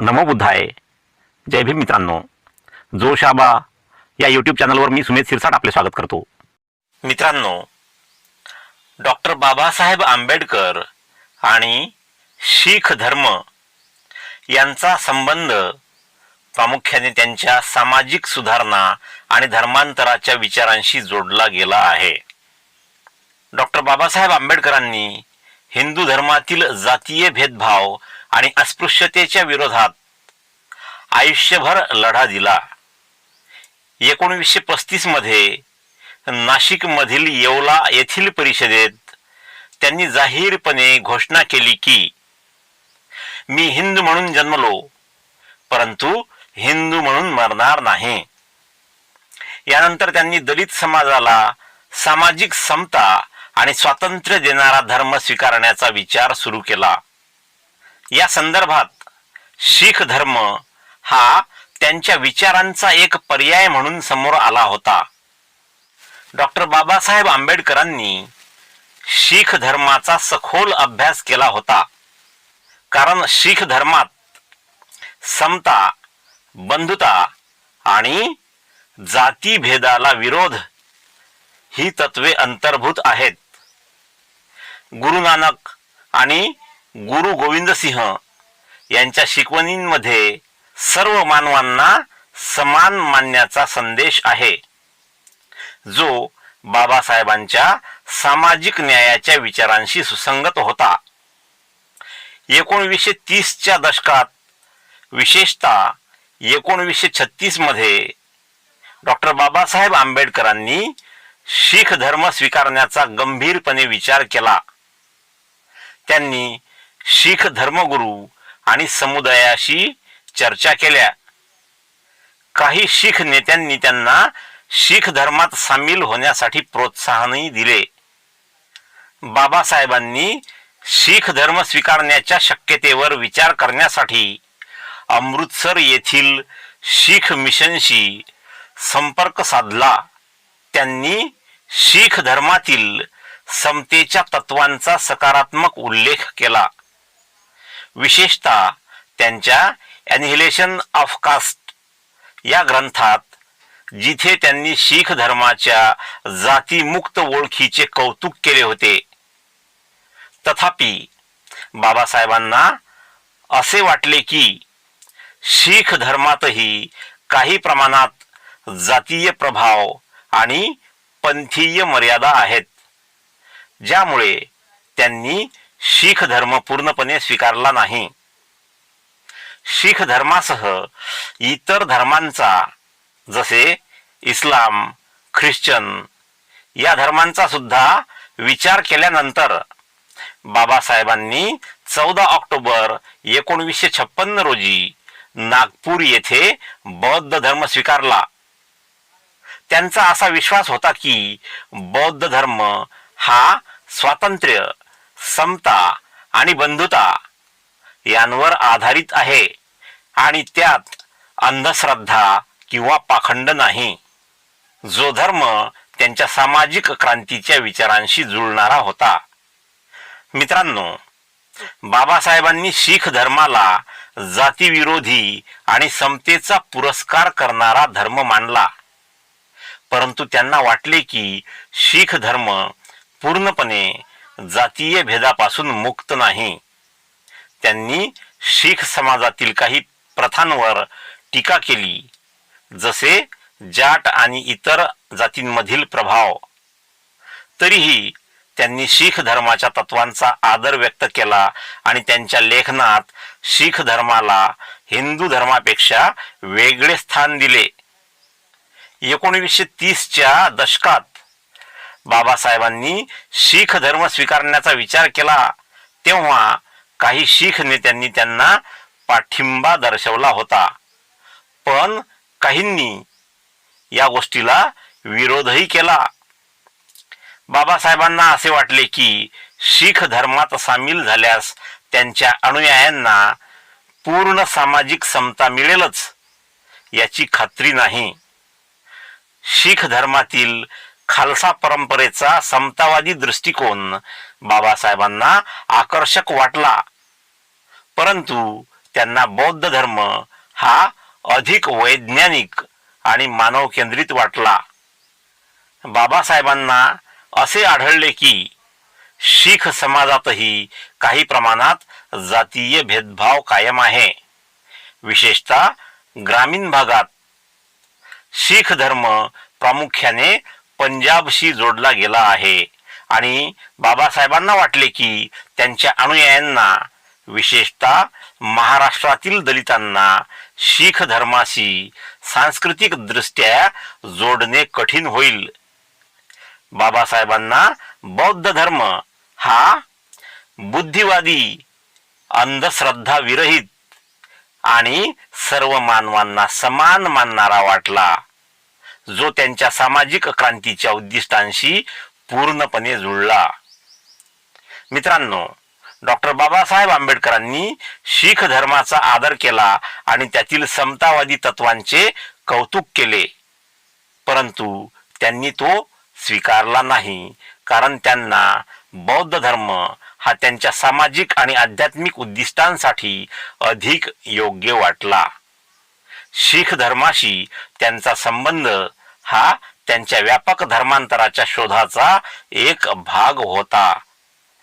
नमो बुद्धाय. जय भीम मित्रांनो. जोशाबा या यूट्यूब चॅनलवर मी सुमेध सिरसाट आपले स्वागत करतो. मित्रांनो डॉक्टर बाबासाहेब आंबेडकर आणि शीख धर्म यांचा संबंध प्रामुख्याने त्यांच्या सामाजिक सुधारणा आणि धर्मांतराच्या विचारांशी जोडला गेला आहे. डॉक्टर बाबासाहेब आंबेडकरांनी हिंदू धर्मातील जातीय भेदभाव आणि अस्पृश्यतेच्या विरोधात आयुष्यभर लढा दिला. एकोणीसशे पस्तीसमध्ये नाशिक येवला येथील परिषदेत त्यांनी जाहीरपणे घोषणा केली की मी हिंदू म्हणून जन्मलो परंतु हिंदू म्हणून मरणार नाही. यानंतर त्यांनी दलित समाजाला सामाजिक समता आणि स्वातंत्र्य देणारा धर्म स्वीकारण्याचा विचार सुरू केला. या संदर्भात शीख धर्म हा त्यांच्या विचारांचा एक पर्याय म्हणून समोर आला होता. डॉक्टर बाबासाहेब आंबेडकरांनी शीख धर्माचा सखोल अभ्यास केला होता. कारण शीख धर्मात समता बंधुता आणि जातीभेदाला विरोध ही तत्वे अंतर्भूत आहेत. गुरु नानक आणि गुरु गोविंद सिंह यांच्या शिकवणींमध्ये सर्व मानवांना समान मानण्याचा संदेश आहे जो बाबासाहेबांच्या सामाजिक न्यायाच्या विचारांशी सुसंगत होता. एकोणवीसशे तीसच्या दशकात विशेषतः एकोणवीसशे छत्तीसमध्ये डॉक्टर बाबासाहेब आंबेडकरांनी शीख धर्म स्वीकारण्याचा गंभीरपणे विचार केला. त्यांनी शीख धर्मगुरू आणि समुदायाशी चर्चा केल्या. काही शीख नेत्यांनी त्यांना शीख धर्मात सामील होण्यासाठी प्रोत्साहनही दिले. बाबासाहेबांनी शीख धर्म स्वीकारण्याच्या शक्यतेवर विचार करण्यासाठी अमृतसर येथील शीख मिशनशी संपर्क साधला. त्यांनी शीख धर्मातील समतेच्या तत्वांचा सकारात्मक उल्लेख केला. विशेषतः त्यांच्या अॅनिहिलेशन ऑफ कास्ट या ग्रंथात जिथे त्यांनी शीख धर्माच्या जातीमुक्त ओळखीचे कौतुक केले होते. तथापि बाबासाहेबांना असे वाटले की शीख धर्मातही काही प्रमाणात जातीय प्रभाव आणि पंथीय मर्यादा आहेत. ज्यामुळे त्यांनी शीख धर्म पूर्णपणे स्वीकारला नाही. शीख धर्मासह इतर धर्मांचा जसे इस्लाम ख्रिश्चन या धर्मांचा सुद्धा विचार केल्यानंतर बाबासाहेबांनी चौदा ऑक्टोबर एकोणवीसशे छप्पन्न रोजी नागपूर येथे बौद्ध धर्म स्वीकारला. त्यांचा असा विश्वास होता की बौद्ध धर्म हा स्वातंत्र्य समता आणि बंधुता यांवर आधारित आहे आणि त्यात अंधश्रद्धा किंवा पाखंड नाही. जो धर्म त्यांच्या सामाजिक क्रांतीच्या विचारांशी जुळणारा होता. मित्रांनो बाबासाहेबांनी शीख धर्माला जातीविरोधी आणि समतेचा पुरस्कार करणारा धर्म मानला. परंतु त्यांना वाटले की शीख धर्म पूर्णपणे जातीय भेदापासून मुक्त नाही. त्यांनी शीख समाजातील काही प्रथांवर टीका केली जसे जाट आणि इतर जातींमधील प्रभाव. तरीही त्यांनी शीख धर्माच्या तत्वांचा आदर व्यक्त केला आणि त्यांच्या लेखनात शीख धर्माला हिंदू धर्मापेक्षा वेगळे स्थान दिले. एकोणीसशे तीसच्या दशकात बाबासाहेबांनी शीख धर्म स्वीकारण्याचा विचार केला तेव्हा काही शीख नेत्यांनी त्यांना पाठिंबा दर्शवला होता. पण काहींनी या गोष्टीला विरोधही केला. बाबासाहेबांना असे वाटले की शीख धर्मात सामील झाल्यास त्यांच्या अनुयायांना पूर्ण सामाजिक समता मिळेलच याची खात्री नाही. शीख धर्मातील खालसा परंपरेचा समतावादी दृष्टिकोन बाबासाहेबांना आकर्षक वाटला. परंतु त्यांना बौद्ध धर्म हा अधिक वैज्ञानिक आणि मानव केंद्रित वाटला. बाबासाहेबांना असे आढळले की शीख समाजातही काही प्रमाणात जातीय भेदभाव कायम आहे. विशेषतः ग्रामीण भागात शीख धर्म प्रामुख्याने पंजाबशी जोडला गेला आहे. आणि बाबासाहेबांना वाटले की त्यांच्या अनुयायांना विशेषतः महाराष्ट्रातील दलितांना शीख धर्माशी सांस्कृतिक दृष्ट्या जोडणे कठीण होईल. बाबासाहेबांना बौद्ध धर्म हा बुद्धिवादी अंधश्रद्धा विरहित आणि सर्व मानवांना समान मानणारा वाटला. जो त्यांच्या सामाजिक क्रांतीच्या उद्दिष्टांशी पूर्णपणे जुळला. मित्रांनो डॉक्टर बाबासाहेब आंबेडकरांनी शीख धर्माचा आदर केला आणि त्यातील समतावादी तत्वांचे कौतुक केले. परंतु त्यांनी तो स्वीकारला नाही कारण त्यांना बौद्ध धर्म हा त्यांच्या सामाजिक आणि आध्यात्मिक उद्दिष्टांसाठी अधिक योग्य वाटला. शीख धर्माशी त्यांचा संबंध हा त्यांच्या व्यापक धर्मांतराच्या शोधाचा एक भाग होता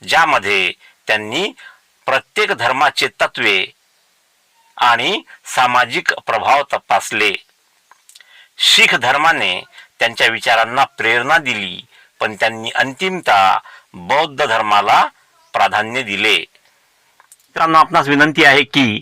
ज्यामध्ये त्यांनी प्रत्येक धर्माचे तत्वे आणि सामाजिक प्रभाव तपासले. शीख धर्माने त्यांच्या विचारांना प्रेरणा दिली पण त्यांनी अंतिमता बौद्ध धर्माला प्राधान्य दिले. मित्रांनो आपणास विनंती आहे की